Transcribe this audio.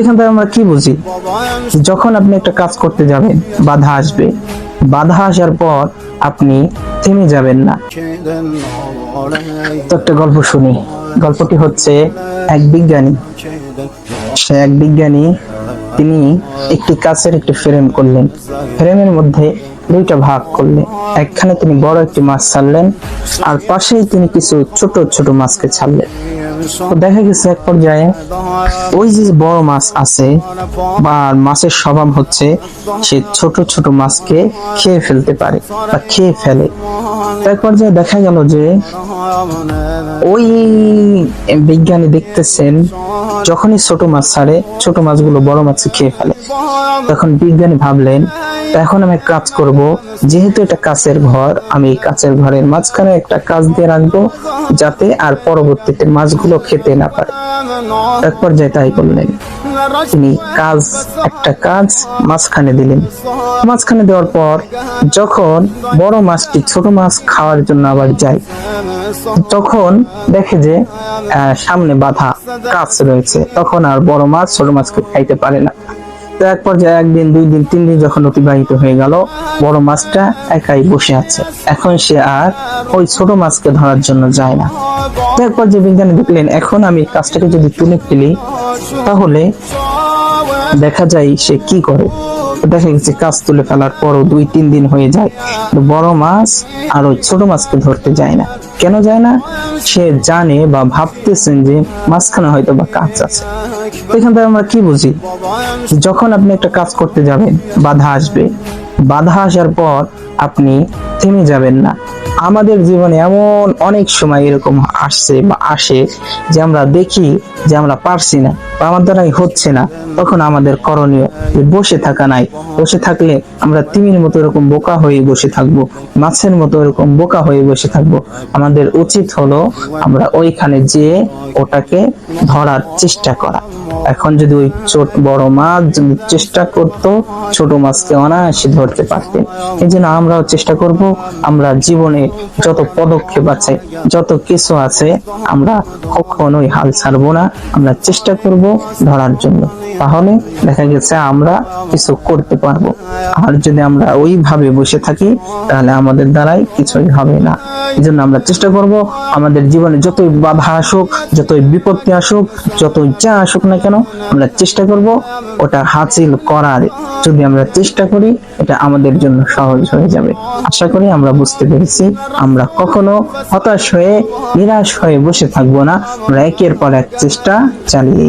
এখান থেকে আমরা কি বুঝি? যখন আপনি একটা কাজ করতে যাবেন, বাধা আসবে। বাধা আসার পর আপনি থেমে যাবেন না। তো একটা গল্প শুনি। গল্পটি হচ্ছে এক বিজ্ঞানী। সে এক বিজ্ঞানী, তিনি একটি কাছের একটি ফ্রেম করলেন। ফ্রেমের মধ্যে দুইটা ভাগ করলেন। একখানে তিনি বড় একটি মাছ ছাড়লেন, আর পাশেই তিনি কিছু ছোট ছোট মাছকে ছাড়লেন। দেখা গেছে এক পর্যায়ে ওই যে বড় মাছ আছে, বা মাছের স্বভাব হচ্ছে সে ছোট ছোট মাছকে খেয়ে ফেলতে পারে বা খেয়ে ফেলে। এক পর্যায়ে দেখা গেল যে ওই বিজ্ঞানী দেখতেছেন, যখনই ছোট মাছ ছাড়ে, ছোট মাছগুলো বড় মাছ খেয়ে ফেলে। তখন বিজ্ঞানী ভাবলেন "তা এখন আমি কাজ করব। যেহেতু এটা কাচের ঘর, আমি কাচের ঘরের মাঝখানে একটা কাজ দিয়ে রাখব, যাতে আর পরবর্তীতে মাছগুলো খেতে না পারে। এক পর্যায়ে তাই করলেন। তিনি কাজ, একটা কাজ মাঝখানে দিলেন। মাঝখানে দেওয়ার পর যখন বড় মাছটি ছোট মাছ খাওয়ার জন্য আবার যায়, তখন দেখে যে সামনে বাধা কাজ রয়েছে। তখন আর বড় মাছ ছোট মাছকে খাইতে পারে না। তো এক পর্যায়ে একদিন, দুই দিন, তিন দিন যখন অতিবাহিত হয়ে গেল, বড় মাছটা একাই বসে আছে। এখন সে আর ওই ছোট মাছকে ধরার জন্য যায় না। তো এক পর্যায়ে বিজ্ঞানী দেখলেন, এখন আমি কাজটাকে যদি তুলে ফেলি, তাহলে দেখা যায় সে কি করে? দেখা গেছে, কাজ তুলে ফেলার পরও দুই, তিন দিন হয়ে যায়। বড় মাছ আর ওই ছোট মাছকে ধরতে যায় না। কেন যায় না? সে জানে বা ভাবতেছেন যে মাঝখানে হয়তো বা কাজ আছে। এখান থেকে আমরা কি বুঝি? যখন আপনি একটা কাজ করতে যাবেন, বাধা আসবে। বাধা আসার পর আপনি থেমে যাবেন না। আমাদের জীবনে এমন অনেক সময় এরকম আসছে বা আসে যে আমরা দেখি যে আমরা পারছি না। আমার দ্বারাই হচ্ছে না। তখন আমাদের করণীয় যে বসে থাকা নাই। বসে থাকলে আমরা তিমির মতো এরকম বোকা হয়ে বসে থাকব, মাছের মতো এরকম বোকা হয়ে বসে থাকব। আমাদের উচিত হলো আমরা ওইখানে যেয়ে ওটাকে ধরার চেষ্টা করা। এখন যদি ওই ছোট বড় মাছ চেষ্টা করতো, ছোট মাছকে অনায়াসে ধরতে পারতেন এই জন্য আমরাও চেষ্টা করব, আমরা জীবনে যত পদক্ষেপ আছে, যত কিছু আছে, আমরা কখনোই হাল ছাড়বো না। আমরা চেষ্টা করব ধরার জন্য। তাহলে দেখা গেছে আমরা কিছু করতে পারব। আর যদি আমরা ওইভাবে বসে থাকি, তাহলে আমাদের দ্বারাই কিছুই হবে না। এই জন্য আমরা চেষ্টা করব আমাদের জীবনে যতই বাধা আসুক, যতই বিপত্তি আসুক, যতই যা আসুক না কেন, আমরা চেষ্টা করব ওটা হাসিল করার। যদি আমরা চেষ্টা করি, এটা আমাদের জন্য সহজ হয়ে যাবে। আশা করি আমরা বুঝতে পেরেছি। আমরা কখনো হতাশ হয়ে, নিরাশ হয়ে বসে থাকব না। আমরা একের পর এক চেষ্টা চালিয়ে